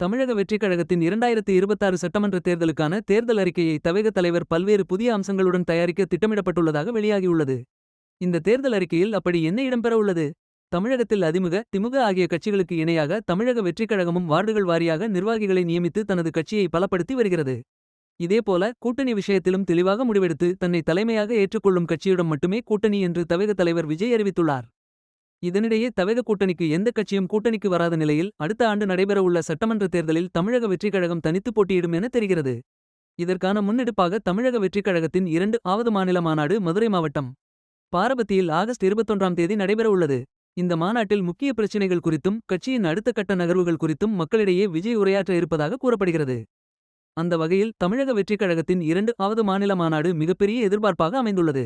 தமிழக வெற்றிக் கழகத்தின் இரண்டாயிரத்து இருபத்தாறு சட்டமன்ற தேர்தலுக்கான தேர்தல் அறிக்கையை தமிழக தலைவர் பல்வேறு புதிய அம்சங்களுடன் தயாரிக்க திட்டமிடப்பட்டுள்ளதாக வெளியாகியுள்ளது. இந்த தேர்தல் அறிக்கையில் அப்படி என்ன இடம்பெற உள்ளது. தமிழகத்தில் அதிமுக திமுக ஆகிய கட்சிகளுக்கு இணையாக தமிழக வெற்றிக் கழகமும் வார்டுகள் வாரியாக நிர்வாகிகளை நியமித்து தனது கட்சியை பலப்படுத்தி வருகிறது. இதேபோல கூட்டணி விஷயத்திலும் தெளிவாக முடிவெடுத்து தன்னை தலைமையாக ஏற்றுக்கொள்ளும் கட்சியிடம் மட்டுமே கூட்டணி என்று தமிழக தலைவர் விஜய் அறிவித்துள்ளார். இதனிடையே தவேக கூட்டணிக்கு எந்த கட்சியும் கூட்டணிக்கு வராத நிலையில் அடுத்த ஆண்டு நடைபெறவுள்ள சட்டமன்ற தேர்தலில் தமிழக வெற்றிக் கழகம் தனித்து போட்டியிடும் என தெரிகிறது. இதற்கான முன்னெடுப்பாக தமிழக வெற்றிக் கழகத்தின் இரண்டு ஆவது மாநில மாநாடு மதுரை மாவட்டம். பாரபத்தியில் ஆகஸ்ட் இருபத்தொன்றாம் தேதி நடைபெறவுள்ளது இந்த மாநாட்டில் முக்கிய பிரச்சினைகள் குறித்தும் கட்சியின் அடுத்த கட்ட நகர்வுகள் குறித்தும் மக்களிடையே விஜய் உரையாற்ற இருப்பதாக கூறப்படுகிறது. அந்த வகையில் தமிழக வெற்றிக் கழகத்தின் இரண்டு ஆவது மாநில மாநாடு மிகப்பெரிய எதிர்பார்ப்பாக அமைந்துள்ளது.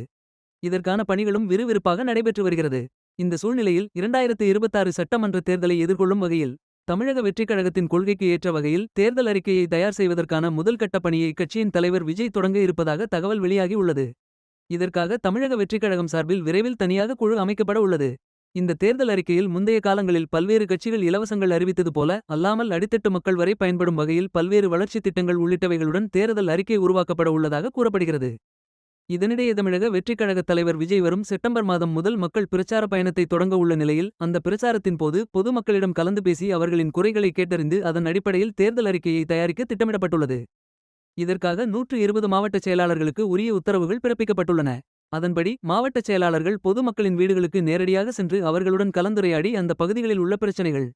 இதற்கான பணிகளும் விறுவிறுப்பாக நடைபெற்று வருகிறது. இந்த சூழ்நிலையில் இரண்டாயிரத்து இருபத்தாறு சட்டமன்ற தேர்தலை எதிர்கொள்ளும் வகையில். தமிழக வெற்றிக் கழகத்தின் கொள்கைக்கு ஏற்ற வகையில் தேர்தல் அறிக்கையை தயார் செய்வதற்கான முதல் கட்ட பணியை கட்சியின் தலைவர் விஜய் தொடங்க இருப்பதாக தகவல் வெளியாகி உள்ளது. இதற்காக தமிழக வெற்றிக் கழகம் சார்பில் விரைவில் தனியாக குழு அமைக்கப்பட உள்ளது. இந்த தேர்தல் அறிக்கையில் முந்தைய காலங்களில் பல்வேறு கட்சிகள் இலவசங்கள் அறிவித்தது போல அல்லாமல் அடித்தட்டு மக்கள் வரை பயன்படும் வகையில் பல்வேறு வளர்ச்சித் திட்டங்கள் உள்ளிட்டவைகளுடன் தேர்தல் அறிக்கை உருவாக்கப்பட உள்ளதாக கூறப்படுகிறது. இதனிடையே தமிழக வெற்றிக் கழகத் தலைவர் விஜய் வரும் செப்டம்பர் மாதம் முதல் மக்கள் பிரச்சார பயணத்தை தொடங்க உள்ள நிலையில் அந்த பிரச்சாரத்தின் போது பொதுமக்களிடம் கலந்து பேசி அவர்களின் குறைகளை கேட்டறிந்து அதன் அடிப்படையில் தேர்தல் அறிக்கையை தயாரிக்க திட்டமிடப்பட்டுள்ளது. இதற்காக நூற்று இருபது மாவட்ட செயலாளர்களுக்கு உரிய உத்தரவுகள் பிறப்பிக்கப்பட்டுள்ளன. அதன்படி மாவட்ட செயலாளர்கள் பொதுமக்களின் வீடுகளுக்கு நேரடியாக சென்று அவர்களுடன் கலந்துரையாடி அந்த பகுதிகளில் உள்ள பிரச்சினைகள்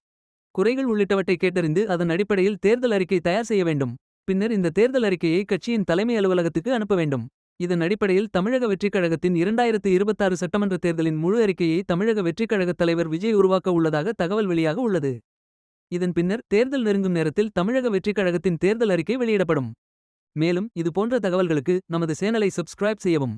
குறைகள் உள்ளிட்டவற்றை கேட்டறிந்து அதன் அடிப்படையில் தேர்தல் அறிக்கை தயார் செய்ய வேண்டும். பின்னர் இந்த தேர்தல் அறிக்கையை கட்சியின் தலைமை அலுவலகத்துக்கு அனுப்ப வேண்டும். இதன் அடிப்படையில் தமிழக வெற்றிக் கழகத்தின் இரண்டாயிரத்து இருபத்தாறு சட்டமன்ற தேர்தலின் முழு அறிக்கையை தமிழக வெற்றிக் கழகத் தலைவர் விஜய் உருவாக்க உள்ளதாக தகவல் வெளியாக உள்ளது. இதன் பின்னர் தேர்தல் நெருங்கும் நேரத்தில் தமிழக வெற்றிக் கழகத்தின் தேர்தல் அறிக்கை வெளியிடப்படும். மேலும் இது போன்ற தகவல்களுக்கு நமது சேனலை சப்ஸ்கிரைப் செய்யவும்.